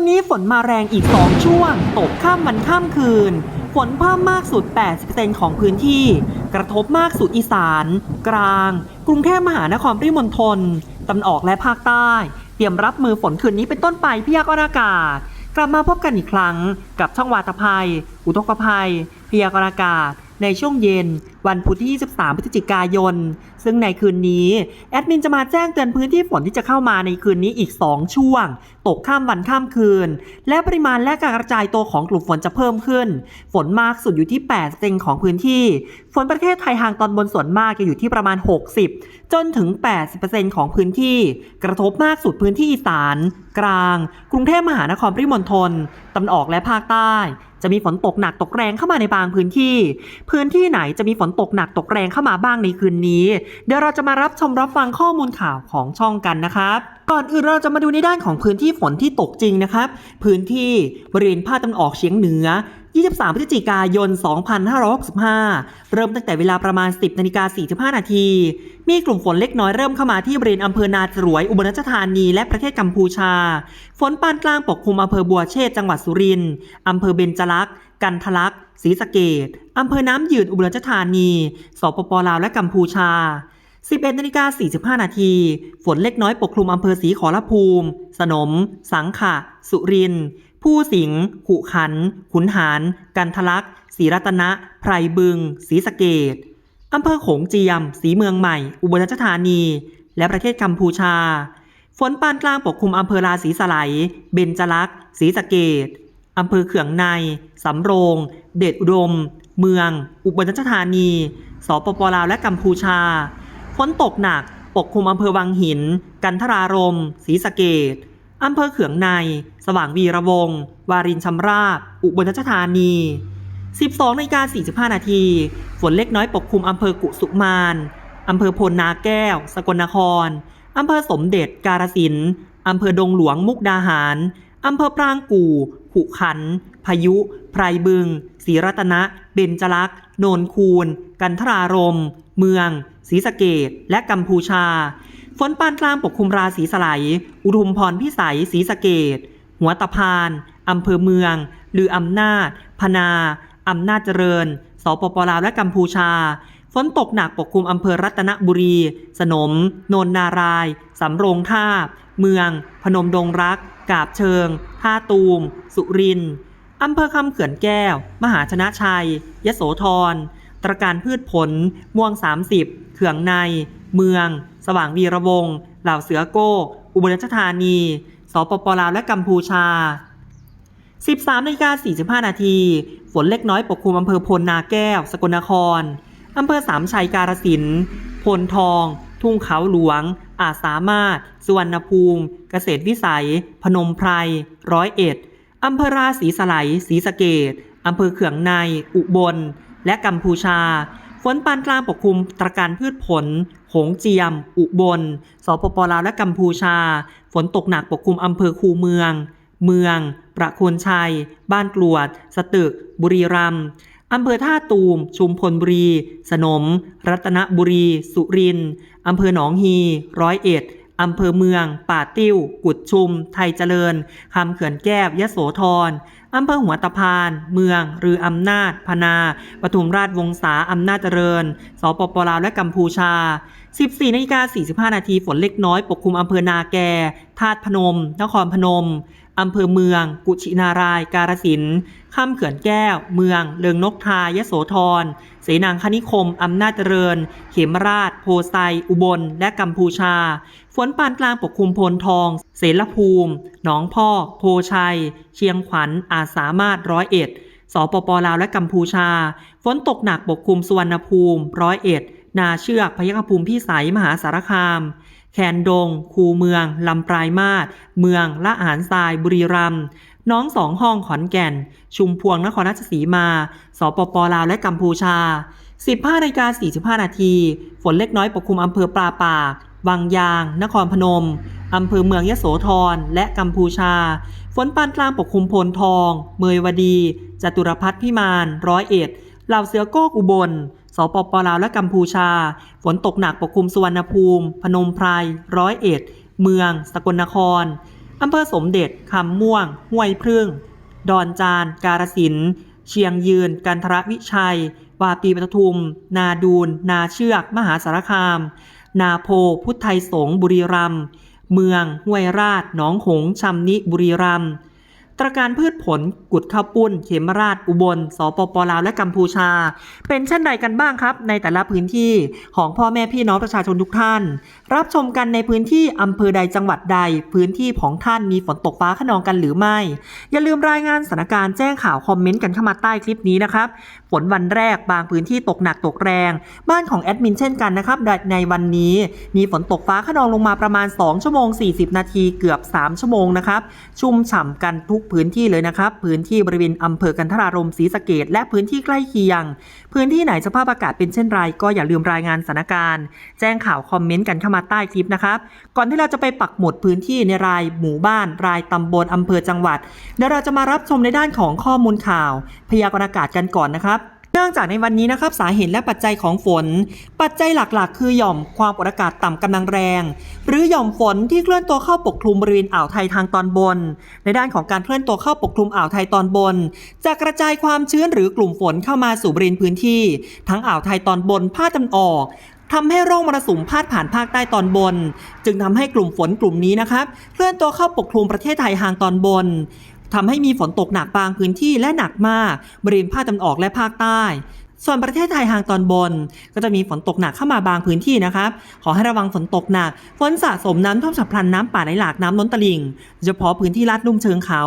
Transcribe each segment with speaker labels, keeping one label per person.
Speaker 1: นนี้ฝนมาแรงอีก 2 ช่วง ตกข้ามวันข้ามคืน ฝนเพิ่มมากสุด 80%ของพื้นที่ กระทบมากสุดอีสาน กลาง กรุงเทพมหานครปริมณฑลตะวันออกและภาคใต้ เตรียมรับมือฝนคืนนี้เป็นต้นไปพยากรณ์อากาศ กลับมาพบกันอีกครั้ง กับช่องวาตภัย อุทกภัย พยากรณ์อากาศ ในช่วงเย็น วันพุธที่ 23 พฤศจิกายน ซึ่งในคืนนี้ แอดมินจะมาแจ้งเตือนพื้นที่ฝนที่จะเข้ามาในคืนนี้อีก 2 ช่วง ตกข้ามวันข้ามคืน และปริมาณและการกระจายตัวของกลุ่มฝนจะเพิ่มขึ้น ฝนมากสุดอยู่ที่ 8เซนของพื้นที่ ฝนประเทศไทยทางตอนบนส่วนมากจะอยู่ที่ประมาณ 60 จนถึง 80%ของพื้นที่ กระทบมากสุดพื้นที่อีสาน กลาง กรุงเทพมหานครปริมณฑลตะวันออกและภาคใต้ จะมีฝนตกหนักตกแรงเข้ามาในบางพื้นที่ พื้นที่ไหนจะมีฝนตกหนักตกแรงเข้ามาบ้างในคืนนี้ เดี๋ยวเราจะมารับชมรับฟังข้อมูลข่าวของช่องกันนะครับก่อนอื่นเราจะมาดูในด้านของพื้นที่ฝนที่ตกจริงนะครับ พื้นที่บริเวณภาคตะวันออกเฉียงเหนือ 23 พฤศจิกายน 2565 เริ่มตั้งแต่เวลาประมาณ 10นาฬิกา45 นาที มีกลุ่มฝนเล็กน้อยเริ่มเข้ามาที่บริเวณอำเภอนาจรวย อุบลราชธานีและประเทศกัมพูชา ฝนปานกลางปกคลุมอำเภอบัวเชษจังหวัดสุรินทร์อำเภอเบญจลักษณ์กันทะลักศรีสะเกดอำเภอน้ำยืนอุบลราชธานี สปปลาว และกัมพูชา 11นาฬิกา45 นาที ฝนเล็กน้อยปกคลุมอำเภอศรีขอรภูมิ สนม สังขะ สุรินทร์ ผู้สิงห์ขุขัน ขุนหาร กันทะลักศรีรัตนะ ไพรบึงศรีสะเกดอำเภอโขงเจียมศรีเมืองใหม่ อุบลราชธานี และประเทศกัมพูชา ฝนปานกลางปกคลุมอำเภอราศีสไลยเบญจลักษ์ศรีสะเกดอำเภอเขืองใน สำโรง เดชอุดม เมือง อุบลราชธานี สปปลาวและกัมพูชา ฝนตกหนัก ปกคลุมอำเภอวังหิน กันทรารมศรีสะเกด อำเภอเขืองใน สว่างวีระวงศ์วารินชำราบ อุบลราชธานี 12นาฬิกา45 นาที ฝนเล็กน้อยปกคลุมอำเภอกุสุมานอำเภอพลนาแก้ว สกลนคร อำเภอสมเด็จ กาฬสินอำเภอดงหลวง มุกดาหาร อำเภอปรางกู่ขุขัน พายุ ไพรบึง ศรีรัตนะ เบญจลักษณ์โนนคูน กันทรารม เมือง ศรีสะเกดและกัมพูชา ฝนปานกลางปกคลุมราศีสไลยอุทุมพรพิสัยศรีสะเกดหัวตะพานอำเภอเมือง หรืออำนาจ พนาอำนาจเจริญ สปปลาวและกัมพูชา ฝนตกหนักปกคลุมอำเภอรัตนบุรี สนม โนนนาราย สำโรงท่า เมือง พนมดงรัก กาบเชิง ท่าตูม สุรินอำเภอคำเขื่อนแก้ว มหาชนะชัย ยโสธร ตระการพืชผล ม่วง 30 เขื่องใน เมืองสว่างวีระวงศ์เหล่าเสือโก้ อุบลราชธานี สปปลาวและกัมพูชา 13นาฬิกา45 นาที ฝนเล็กน้อยปกคลุมอำเภอพลนาแก้ว สกลนคร อำเภอสามชัยกาฬสินธุ์พลทอง ทุ่งเขาหลวง อาจสามารถ สุวรรณภูมิ เกษตรวิสัย พนมไพร ร้อยเอ็ด อำเภอราศีสไลศรีสะเกดอำเภอเขืองใน อุบล และกัมพูชา ฝนปานกลางปกคลุมตระการพืชผล โขงเจียม อุบล สปปลาวและกัมพูชา ฝนตกหนักปกคลุมอำเภอคูเมือง เมือง ประโคนชัย บ้านกลวด สตึก บุรีรัมย์อำเภอท่าตูม ชุมพลบุรี สนม รัตนบุรี สุรินทร์อำเภอหนองฮี ร้อยเอ็ดอำเภอเมือง ป่าติ้ว กุดชุม ไทยเจริญ คำเขื่อนแก้ว ยะโสธร อำเภอหัวตะพาน เมือง รืออำนาจ พนา ปทุมราชวงศาอำนาจเจริญ สปปลาวและกัมพูชา 14นาฬิกา45 นาทีฝนเล็กน้อยปกคลุมอำเภอนาแกธาตุพนม นครพนม อำเภอเมือง กุชินาราย กาฬสินธุ์ข้ามเขื่อนแก้ว เมือง เลิงนกทายโสธร เสนางคณิคม อำนาจเจริญ เขมราช โพไซ อุบล และกัมพูชา ฝนปานกลางปกคลุมโพนทอง เสรภูมิ หนองพอก โพชัย เชียงขวัญ อาสามารถร้อยเอ็ด สปปลาวและกัมพูชา ฝนตกหนักปกคลุมสุวรรณภูมิ ร้อยเอ็ด นาเชือกพยัคฆภูมิพิสัยมหาสารคาม แคนดง คูเมือง ลำปลายมาศเมืองละอาหารทรายบุรีรัมย์น้องสองห้องขอนแก่น ชุมพวงนครราชสีมา สปปลาวและกัมพูชา 15นาฬิกา45 นาที ฝนเล็กน้อยปกคลุมอำเภอปลาปากวังยาง นครพนม อำเภอเมืองยโสธร และกัมพูชา ฝนปานกลางปกคลุมโพนทอง เมยวดี จตุรพัฒน์พิมาน ร้อยเอ็ดเหล่าเสือโก้อุบล สปปลาวและกัมพูชา ฝนตกหนักปกคลุมสุวรรณภูมิ พนมไพรร้อยเอ็ด เมือง สกลนครอำเภอสมเด็จคำม่วง ห้วยพึ่ง ดอนจาน กาฬสิน เชียงยืน กันทรวิชัย วาปีปทุม นาดูน นาเชือก มหาสารคาม นาโพ พุทธไทยสงบุรีรัมย์ เมือง ห้วยราช หนองหงส์ชำนิ บุรีรัมย์ ตรการพืชผล กุดข้าวปุ้น เขมราช อุบล สปปลาว และกัมพูชา เป็นเช่นใดกันบ้างครับ ในแต่ละพื้นที่ของพ่อแม่พี่น้องประชาชนทุกท่าน รับชมกันในพื้นที่อำเภอใดจังหวัดใด พื้นที่ของท่านมีฝนตกฟ้าขนองกันหรือไม่ อย่าลืมรายงานสถานการณ์แจ้งข่าวคอมเมนต์กันเข้ามาใต้คลิปนี้นะครับ ฝนวันแรกบางพื้นที่ตกหนักตกแรง บ้านของแอดมินเช่นกันนะครับ ในวันนี้มีฝนตกฟ้าขนองลงมาประมาณ 2 ชั่วโมง 40 นาทีเกือบ 3 ชั่วโมงนะครับ ชุ่มฉ่ำกันทุกพื้นที่เลยนะครับ พื้นที่บริเวณอำเภอกันทรารมศรีสะเกดและพื้นที่ใกล้เคียง พื้นที่ไหนสภาพอากาศเป็นเช่นไรก็อย่าลืมรายงานสถานการณ์ แจ้งข่าวคอมเมนต์กันเข้ามาใต้คลิปนะครับ ก่อนที่เราจะไปปักหมุดพื้นที่ในรายหมู่บ้าน รายตำบลอำเภอจังหวัดเดี๋ยวเราจะมารับชมในด้านของข้อมูลข่าว พยากรณ์อากาศกันก่อนนะครับ นื่องจากในวันนี้นะครับสาเหตุและปัจจัยของฝน ปัจจัยหลักๆ คือหย่อมความกดอากาศต่ำกำลังแรง หรือหย่อมฝนที่เคลื่อนตัวเข้าปกคลุมบริเวณอ่าวไทยทางตอนบน ในด้านของการเคลื่อนตัวเข้าปกคลุมอ่าวไทยตอนบน จะกระจายความชื้นหรือกลุ่มฝนเข้ามาสู่บริเวณพื้นที่ ทั้งอ่าวไทยตอนบนภาคตะวันออกทำให้ร่องมรสุมพาดผ่านภาคใต้ตอนบน จึงทำให้กลุ่มฝนกลุ่มนี้นะครับ เคลื่อนตัวเข้าปกคลุมประเทศไทยทางตอนบน ทำให้มีฝนตกหนักบางพื้นที่และหนักมากบริเวณภาคตะวันออกและภาคใต้ ส่วนประเทศไทยทางตอนบน ก็จะมีฝนตกหนักเข้ามาบางพื้นที่นะครับ ขอให้ระวังฝนตกหนัก ฝนสะสมน้ำท่วมฉับพลันน้ำป่าไหลหลากน้ำล้นตลิ่งเฉพาะพื้นที่ลาดลุ่มเชิงเขา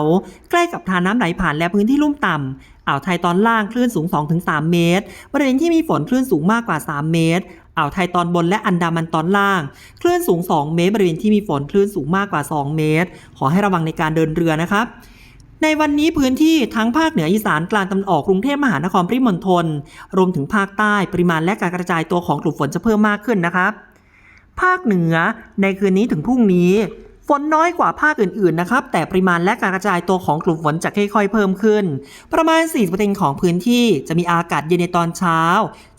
Speaker 1: ใกล้กับทานน้ำไหลผ่านและพื้นที่ลุ่มต่ำอ่าวไทยตอนล่างคลื่นสูง 2-3 เมตร บริเวณที่มีฝนคลื่นสูงมากกว่า 3 เมตรอ่าวไทยตอนบนและอันดามันตอนล่าง คลื่นสูง 2 เมตร บริเวณที่มีฝนคลื่นสูงมากกว่า 2 เมตร ขอให้ระวังในการเดินเรือนะครับ ในวันนี้พื้นที่ทั้งภาคเหนืออีสานกลางตะวันออกกรุงเทพมหานครปริมณฑลรวมถึงภาคใต้ปริมาณและการกระจายตัวของกลุ่มฝนจะเพิ่มมากขึ้นนะครับ ภาคเหนือในคืนนี้ถึงพรุ่งนี้ ฝนน้อยกว่าภาคอื่นๆนะครับ แต่ปริมาณและการกระจายตัวของกลุ่มฝนจะค่อยๆเพิ่มขึ้น ประมาณ40%ของพื้นที่จะมีอากาศเย็นในตอนเช้า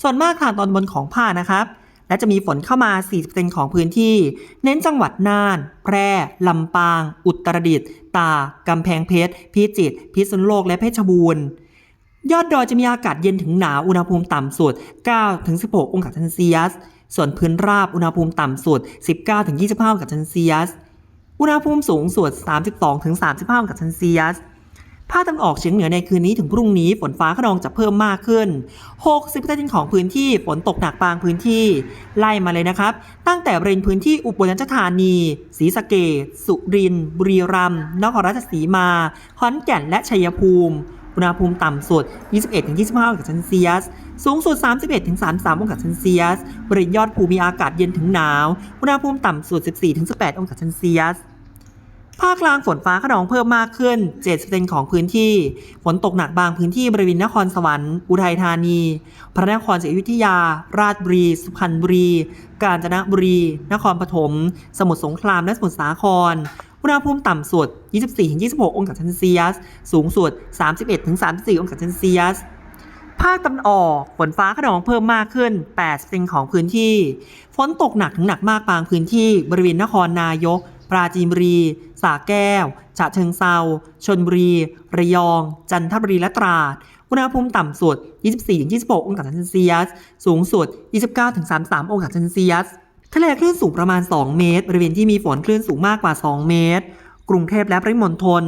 Speaker 1: ส่วนมากทางตอนบนของภาคนะครับ และจะมีฝนเข้ามา 40%ของพื้นที่ เน้นจังหวัดน่าน แพร่ ลำปาง อุตรดิตถ์ ตาก กำแพงเพชร พิจิตร พิษณุโลก และเพชรบูรณ์ ยอดดอยจะมีอากาศเย็นถึงหนาว อุณหภูมิต่ำสุด 9-16 องศาเซนเซียส ส่วนพื้นราบ อุณหภูมิต่ำสุด 19-25 องศาเซนเซียส อุณหภูมิสูงสุด 32-35 องศาเซนเซียส ตะวันออกเฉียงเหนือในคืนนี้ถึงพรุ่งนี้ฝนฟ้าขนองจะเพิ่มมากขึ้น 60%ของพื้นที่ฝนตกหนักบางพื้นที่ไล่มาเลยนะครับ ตั้งแต่บริเวณพื้นที่อุบลราชธานีศรีสะเกษสุรินทร์บุรีรัมย์นครราชสีมาขอนแก่นและชัยภูมิอุณหภูมิต่ำสุด 21-25 องศาเซนเซียส สูงสุด 31-33 องศาเซนเซียส บริเวณยอดภูมีอากาศเย็นถึงหนาว อุณหภูมิต่ำสุด 14-18 องศาเซนเซียส ภาคกลางฝนฟ้าขนองเพิ่มมากขึ้น 70%ของพื้นที่ ฝนตกหนักบางพื้นที่บริเวณนครสวรรค์ อุทัยธานี พระนครศรีอยุธยา ราชบุรี สุพรรณบุรี กาญจนบุรี นครปฐม สมุทรสงคราม และสมุทรสาคร อุณหภูมิต่ำสุด 24-26 องศาเซนเซียส สูงสุด 31-34 องศาเซนเซียสภาคตะวันออกฝนฟ้าขนองเพิ่มมากขึ้น8%ของพื้นที่ ฝนตกหนักถึงหนักมากบางพื้นที่ บริเวณนครนายก ราจีนบุรีสระแก้ว ฉะเชิงเซาชนบุรี ระยอง จันทบุรีและตราด อุณหภูมิต่ำสุด 24-26 องศาเซนเซียส สูงสุด 29-33 องศาเซนเซียส ทะเลคลื่นสูงประมาณ 2 เมตร บริเวณที่มีฝนคลื่นสูงมากกว่า 2 เมตร กรุงเทพและปริมณฑล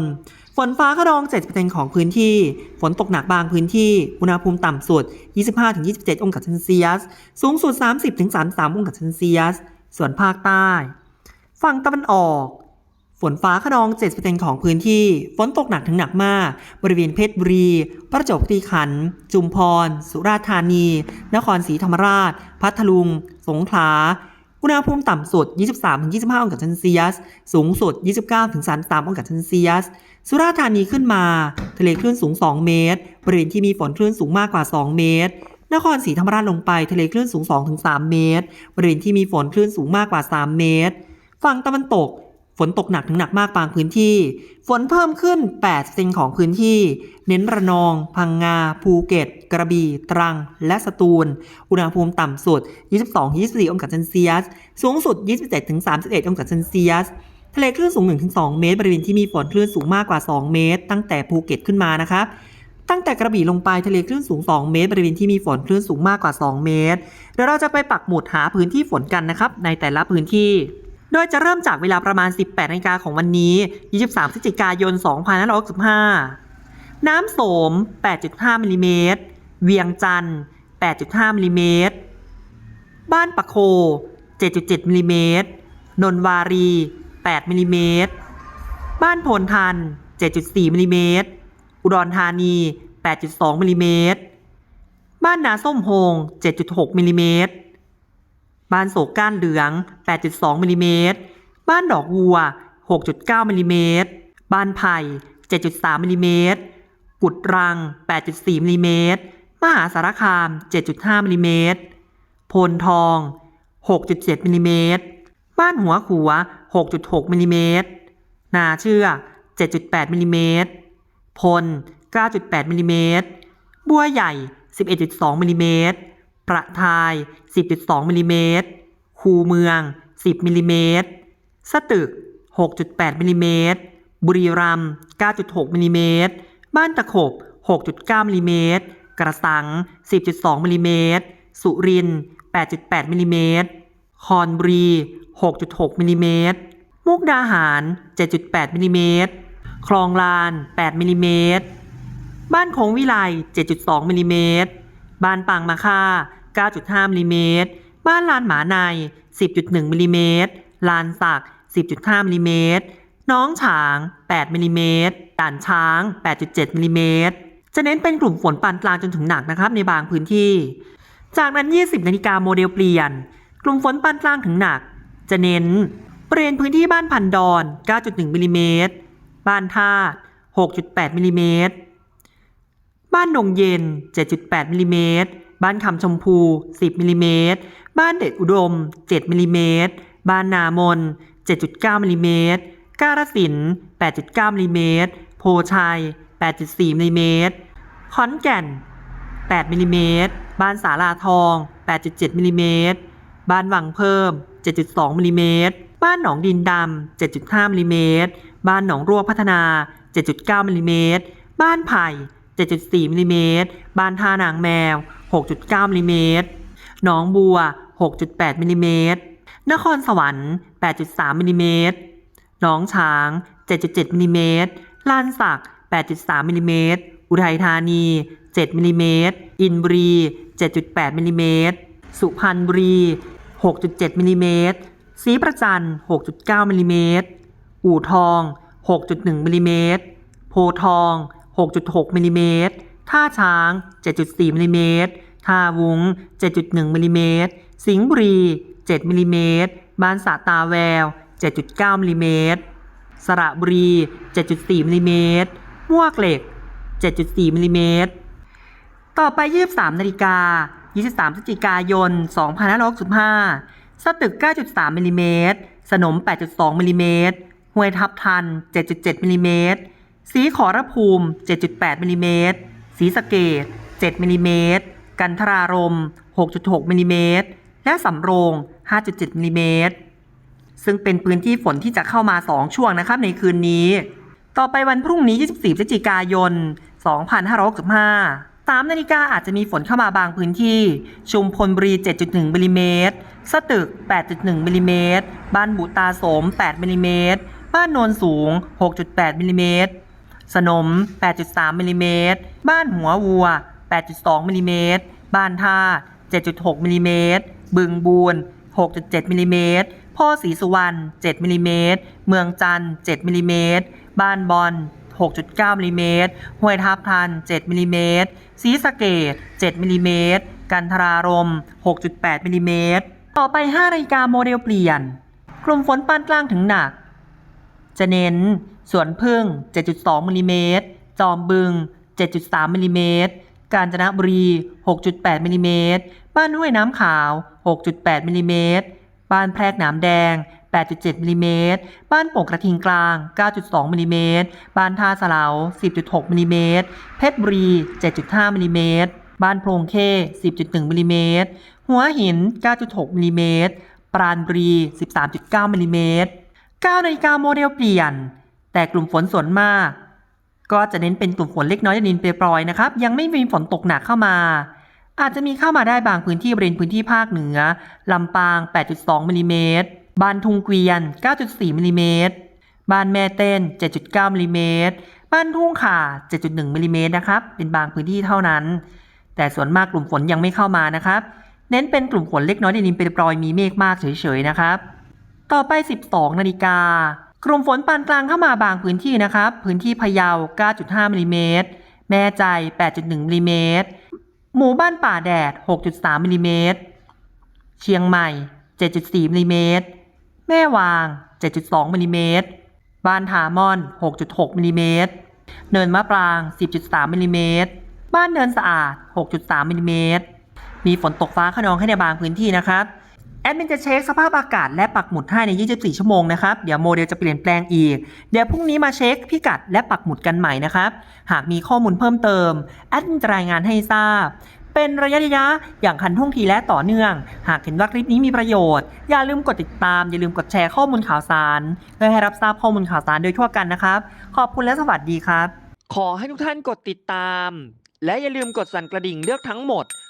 Speaker 1: ฝนฟ้าขนอง 70%ของพื้นที่ ฝนตกหนักบางพื้นที่ อุณหภูมิต่ำสุด 25-27 องศาเซนเซียส สูงสุด 30-33 องศาเซนเซียส ส่วนภาคใต้ ฝั่งตะวันออก ฝนฟ้าขนอง 70%ของพื้นที่ ฝนตกหนักถึงหนักมาก บริเวณเพชรบุรี ประจวบคีรีขันธ์จุมพร สุราษฎร์ธานี นครศรีธรรมราช พัทลุง สงขลาอุณหภูมิต่ำสุด 23-25 องศาเซนเซียส สูงสุด 29-33 องศาเซนเซียส สุราษฎร์ธานีขึ้นมา ทะเลคลื่นสูง 2 เมตร บริเวณที่มีฝนคลื่นสูงมากกว่า 2 เมตร นครศรีธรรมราชลงไป ทะเลคลื่นสูง 2-3 เมตร บริเวณที่มีฝนคลื่นสูงมากกว่า 3 เมตร ฝั่งตะวันตก ฝนตกหนักถึงหนักมากบางพื้นที่ ฝนเพิ่มขึ้น8%ของพื้นที่ เน้นระนอง พังงา ภูเก็ต กระบี่ ตรัง และสตูล อุณหภูมิต่ำสุด 22-24 องศาเซนเซียส สูงสุด 27-31 องศาเซนเซียสทะเลคลื่นสูง 1-2 เมตร บริเวณที่มีฝนคลื่นสูงมากกว่า 2 เมตร ตั้งแต่ภูเก็ตขึ้นมานะครับ ตั้งแต่กระบี่ลงไปทะเลคลื่นสูง 2 เมตร บริเวณที่มีฝนคลื่นสูงมากกว่า 2 เมตร เดี๋ยวเราจะไปปักหมุดหาพื้นที่ฝนกันนะครับ ในแต่ละพื้นที่ โดยจะเริ่มจากเวลาประมาณ 18นาฬิกาของวันนี้ 23พฤศจิกายน 2565 น้ำโสม 8.5มิลลิเมตร เวียงจันทร์ 8.5มิลลิเมตร บ้านปะโค 7.7มิลลิเมตร นนวารี 8มิลลิเมตร บ้านโพนทัน 7.4มิลลิเมตร อุดรธานี 8.2มิลลิเมตร บ้านนาส้มโฮง 7.6มิลลิเมตร บ้านโศกก้านเหลือง 8.2มิลลิเมตร บ้านดอกวัว 6.9มิลลิเมตร บ้านไผ่ 7.3มิลลิเมตร กุดรัง 8.4มิลลิเมตร มหาสารคาม 7.5มิลลิเมตรโพนทอง 6.7มิลลิเมตร บ้านหัวขัว 6.6มิลลิเมตร นาเชื่อ 7.8มิลลิเมตร พล 9.8มิลลิเมตร บัวใหญ่ 11.2มิลลิเมตร ประทาย 10.2มิลลิเมตร คูเมือง 10มิลลิเมตร สตึก 6.8มิลลิเมตร บุรีรัมย์ 9.6มิลลิเมตร บ้านตะขบ 6.9มิลลิเมตร กระสัง 10.2มิลลิเมตร สุรินทร์ 8.8มิลลิเมตร คอนบุรี 6.6มิลลิเมตร มุกดาหาร 7.8มิลลิเมตร คลองลาน 8มิลลิเมตร บ้านโคงวิไล 7.2มิลลิเมตร บ้านปางมาค่า 9.5มิลลิเมตร บ้านลานหมาใน 10.1มิลลิเมตร ลานสัก 10.5มิลลิเมตร น้องฉาง 8มิลลิเมตร ด่านช้าง 8.7มิลลิเมตร จะเน้นเป็นกลุ่มฝนปานกลางจนถึงหนักนะครับในบางพื้นที่ จากนั้น 20นาฬิกาโมเดลเปลี่ยน กลุ่มฝนปานกลางถึงหนัก จะเน้นบริเวณพื้นที่บ้านพันดอน 9.1มิลลิเมตร บ้านท่าตุ6.8มิลลิเมตร บ้านดงเย็น 7.8มิลลิเมตร บ้านคำชมพู 10มิลลิเมตร บ้านเด็ดอุดม 7มิลลิเมตร บ้านนามน 7.9มิลลิเมตร กาฬสิน 8.9มิลลิเมตร โพชัย 8.4มิลลิเมตร ขอนแก่น 8มิลลิเมตร บ้านสาลาทอง 8.7มิลลิเมตร บ้านวังเพิ่ม 7.2มิลลิเมตร บ้านหนองดินดำ 7.5มิลลิเมตร บ้านหนองรั่วพัฒนา 7.9มิลลิเมตร บ้านไผ่ 7.4มิลลิเมตร บ้านท่านางแมว 6.9มิลลิเมตรหนองบัว 6.8มิลลิเมตรนครสวรรค์ 8.3มิลลิเมตรหนองฉาง 7.7มิลลิเมตรลานสัก 8.3มิลลิเมตรอุทัยธานี 7มิลลิเมตรอินบุรี 7.8มิลลิเมตรสุพรรณบุรี 6.7มิลลิเมตรศรีประจัน 6.9มิลลิเมตรอู่ทอง 6.1มิลลิเมตรโพทอง 6.6มิลลิเมตรท่าช้าง 7.4มิลลิเมตร ท่าวุ้ง 7.1มิลลิเมตร สิงห์บุรี 7มิลลิเมตร บ้านสะตาแวว 7.9มิลลิเมตร สระบุรี 7.4มิลลิเมตรมวกเหล็ก 7.4มิลลิเมตร ต่อไป 23นาฬิกา 23พฤศจิกายน 2565สตึก 9.3มิลลิเมตร สนม 8.2มิลลิเมตรห้วยทับทัน 7.7มิลลิเมตร สีขอรภูมิ 7.8มิลลิเมตร สีสะเกด7มิลลิเมตร กันทรารม 6.6มิลลิเมตร และสำโรง 5.7มิลลิเมตร ซึ่งเป็นพื้นที่ฝนที่จะเข้ามา 2 ช่วงนะครับในคืนนี้ ต่อไปวันพรุ่งนี้ 24พฤศจิกายน 2565 3นาฬิกาอาจจะมีฝนเข้ามาบางพื้นที่ ชุมพลบุรี 7.1มิลลิเมตร สตึก 8.1มิลลิเมตร บ้านบุตาโสม 8มิลลิเมตร บ้านโนนสูง 6.8มิลลิเมตร สนม 8.3มิลลิเมตร บ้านหัววัว 8.2มิลลิเมตรบ้านท่า 7.6มิลลิเมตรบึงบูน6.7มิลลิเมตรพ่อศรีสุวรรณ7มิลลิเมตรเมืองจันทร์7มิลลิเมตรบ้านบอน6.9มิลลิเมตรห้วยทับทัน 7มิลลิเมตรศรีสะเกด7มิลลิเมตรกันทรารม 6.8มิลลิเมตรต่อไป5นาฬิการโมเดลเปลี่ยน กลุ่มฝนปานกลางถึงหนัก จะเน้น สวนพึ่ง 7.2มิลลิเมตรจอมบึง 7.3มิลลิเมตร กาญจนบุรี 6.8มิลลิเมตร บ้านห้วยน้ำขาว 6.8มิลลิเมตร บ้านแพรกหนามแดง 8.7มิลลิเมตร บ้านโป่งกระทิงกลาง 9.2มิลลิเมตร บ้านท่าสะเหลา10.6มิลลิเมตร เพชรบุรี 7.5มิลลิเมตร บ้านโพรงเข้10.1มิลลิเมตร หัวหิน 9.6มิลลิเมตร ปราณบุรี 13.9มิลลิเมตร9นาฬิกาโมเดลเปลี่ยน แต่กลุ่มฝนส่วนมาก ก็จะเน้นเป็นกลุ่มฝนเล็กน้อยดินเปรยปรอยนะครับ ยังไม่มีฝนตกหนักเข้ามา อาจจะมีเข้ามาได้บางพื้นที่บริเวณพื้นที่ภาคเหนือ ลำปาง 8.2มิลลิเมตรบานทุงเกวียน 9.4มิลลิเมตรบานแม่เต้น 7.9มิลลิเมตรบ้านทุ่งข่า 7.1มิลลิเมตรนะครับ เป็นบางพื้นที่เท่านั้น แต่ส่วนมากกลุ่มฝนยังไม่เข้ามานะครับ เน้นเป็นกลุ่มฝนเล็กน้อยดินเปรยปรอยมีเมฆมากเฉยๆนะครับ ต่อไป 12 นาฬิกา กลุ่มฝนปานกลางเข้ามาบางพื้นที่นะครับ พื้นที่พะเยา 9.5มิลลิเมตร แม่ใจ 8.1มิลลิเมตร หมู่บ้านป่าแดด 6.3มิลลิเมตร เชียงใหม่ 7.4มิลลิเมตร แม่วาง 7.2มิลลิเมตร บ้านถามอน 6.6มิลลิเมตร เนินมะปราง 10.3มิลลิเมตร บ้านเนินสะอาด 6.3มิลลิเมตร มีฝนตกฟ้าขนองให้ในบางพื้นที่นะครับ แอดมินจะเช็คสภาพอากาศและปักหมุดให้ใน 24 ชั่วโมงนะครับ เดี๋ยวโมเดลจะเปลี่ยนแปลงอีก เดี๋ยวพรุ่งนี้มาเช็คพิกัดและปักหมุดกันใหม่นะครับ หากมีข้อมูลเพิ่มเติม แอดมินจะรายงานให้ทราบ เป็นระยะระยะอย่างทันท่วงทีและต่อเนื่อง หากเห็นว่าคลิปนี้มีประโยชน์ อย่าลืมกดติดตาม อย่าลืมกดแชร์ข้อมูลข่าวสาร เพื่อให้รับทราบข้อมูลข่าวสารโดยทั่วกันนะครับ ขอบคุณและสวัสดีครับ ขอให้ทุกท่านกดติดตาม และอย่าลืมกดสั่นกระดิ่งเลือกทั้งหมด